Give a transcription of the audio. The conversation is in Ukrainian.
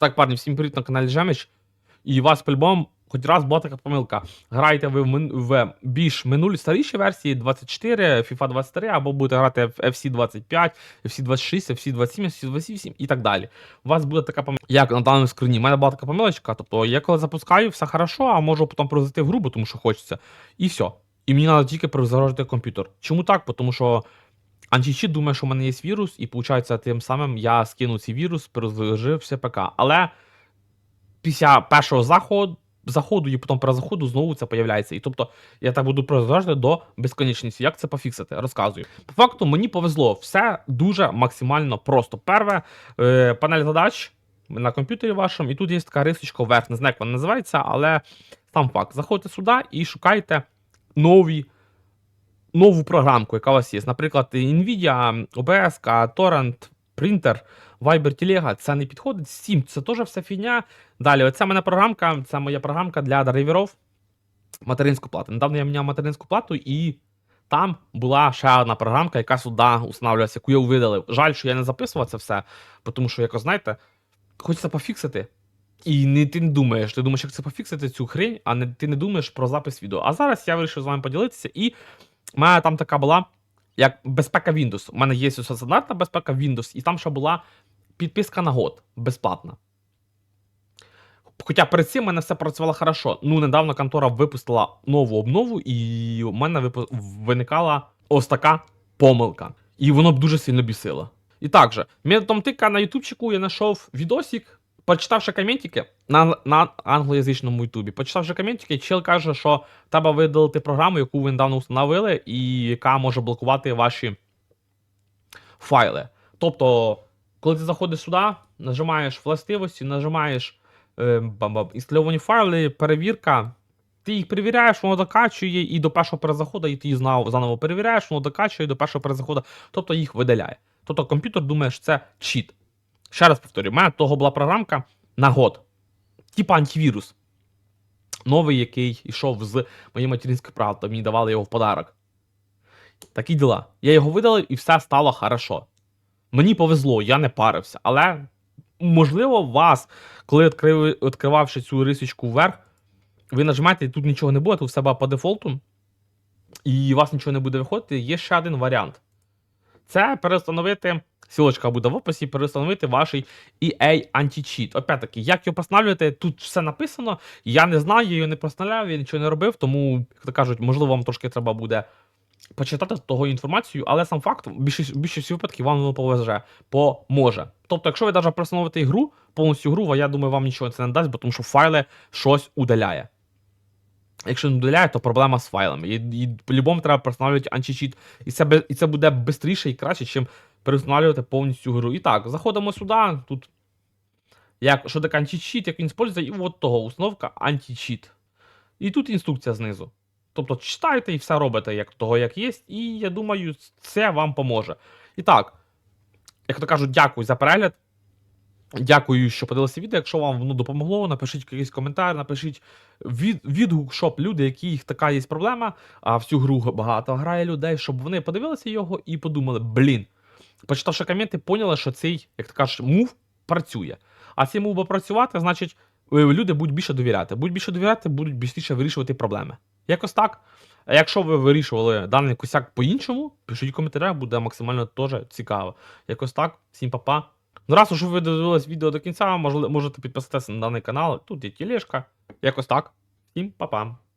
Так, парні, всім привіт на каналі Жемич. І у вас по-любому хоч раз була така помилка. Граєте ви в, мин- в більш минулі старіші версії 24, FIFA 23, або будете грати в FC 25, FC 26, FC 27, FC 28 і так далі. У вас буде така помилка, як на даному скрині. У мене була така помилочка, тобто я коли запускаю, все хорошо, а можу потім провести в грубу, тому що хочеться. І все. І мені треба тільки перезагружати комп'ютер. Чому так? Тому що Античіт думає, що в мене є вірус, і виходить, тим самим я скинув цей вірус, перезложив ПК. Але після першого заходу, заходу і потім перезаходу знову це появляється. І тобто я так буду продовжувати до безконечності. Як це пофіксити? Розказую. По факту мені повезло, все дуже максимально просто. Перше, е, панель задач на комп'ютері вашому, і тут є така рисочка вверх, не знаю, як вона називається, але сам факт. Заходите сюди і шукайте нові нову програмку, яка у вас є. Наприклад, Nvidia, OBS, Torrent, Printer, Viber Telegra, це не підходить. Steam, це теж вся фігня. Далі, оця мене програмка, це моя програмка для драйверів материнську плату. Недавно я міняв материнську плату, і там була ще одна програмка, яка сюди устанавливалася, яку я видалив. Жаль, що я не записував це все, тому що, якось знаєте, хочеться пофіксити. І не, ти не думаєш, ти думаєш, як це пофіксити цю хрень, а не, ти не думаєш про запис відео. А зараз я вирішив з вами поділитися, і у мене там така була, як безпека Windows. У мене є стандартна безпека Windows, і там ще була підписка на год безплатна. Хоча перед цим в мене все працювало хорошо. Ну, недавно контора випустила нову обнову, і у мене випу- виникала ось така помилка. І воно б дуже сильно бісило. І так же, методом тика на ютубчику я знайшов відосик, почитавши коментики на, на англоязичному ютубі. Почитавши коментики, чел каже, що треба видалити програму, яку ви недавно встановили, і яка може блокувати ваші файли. Тобто, коли ти заходиш сюди, нажимаєш властивості, нажимаєш е, інстальовані файли, перевірка. Ти їх перевіряєш, воно докачує і до першого перезаходу, і ти їх заново перевіряєш, воно докачує і до першого перезаходу, тобто їх видаляє. Тобто комп'ютер думає, що це чіт. Ще раз повторюю, у мене того була програмка на год. Типа антивірус. Новий, який йшов з моєї материнської правди, мені давали його в подарок. Такі діла. Я його видалив і все стало хорошо. Мені повезло, я не парився. Але, можливо, вас, коли відкрив, відкривавши цю рисочку вверх, ви нажимаєте, і тут нічого не буде, тут все по дефолту, і у вас нічого не буде виходити. Є ще один варіант. Це перестановити, сілочка буде в описі, перестановити ваш EA Anti-Cheat. Опять-таки, як його простановлювати, тут все написано. Я не знаю, я його не простановляв, я нічого не робив, тому, як то кажуть, можливо, вам трошки треба буде почитати того інформацію, але сам факт, більшість, більшості випадків вам воно повезе, поможе. Тобто, якщо ви навіть простановите ігру, повністю гру, я думаю, вам нічого це не дасть, бо тому що файли щось удаляє. Якщо не удаляє, то проблема з файлами. І, і по-любому треба перестановлювати античіт. І це, і це буде швидше і краще, ніж перестановлювати повністю гру. І так, заходимо сюди. Тут як, що таке античіт, як він використовується, і от того установка античіт. І тут інструкція знизу. Тобто читайте і все робите як того, як є, і я думаю, це вам поможе. І так, як то кажуть, дякую за перегляд. Дякую, що подивилися відео. Якщо вам воно допомогло, напишіть якийсь коментар, напишіть від, відгук, щоб люди, яких така є проблема, а в цю гру багато грає людей, щоб вони подивилися його і подумали, блін. Почитавши коменти, поняли, що цей, як ти кажеш, мув працює. А цей мув буде працювати, значить, е, люди будуть більше довіряти. Будуть більше довіряти, будуть швидше вирішувати проблеми. Якось так. Якщо ви вирішували даний косяк по-іншому, пишіть в коментарях, буде максимально теж цікаво. Якось так. Всім па-па. Ну, раз уж ви додивились відео до кінця, можете підписатися на даний канал. Тут є тележка. Якось так. Всім па-па.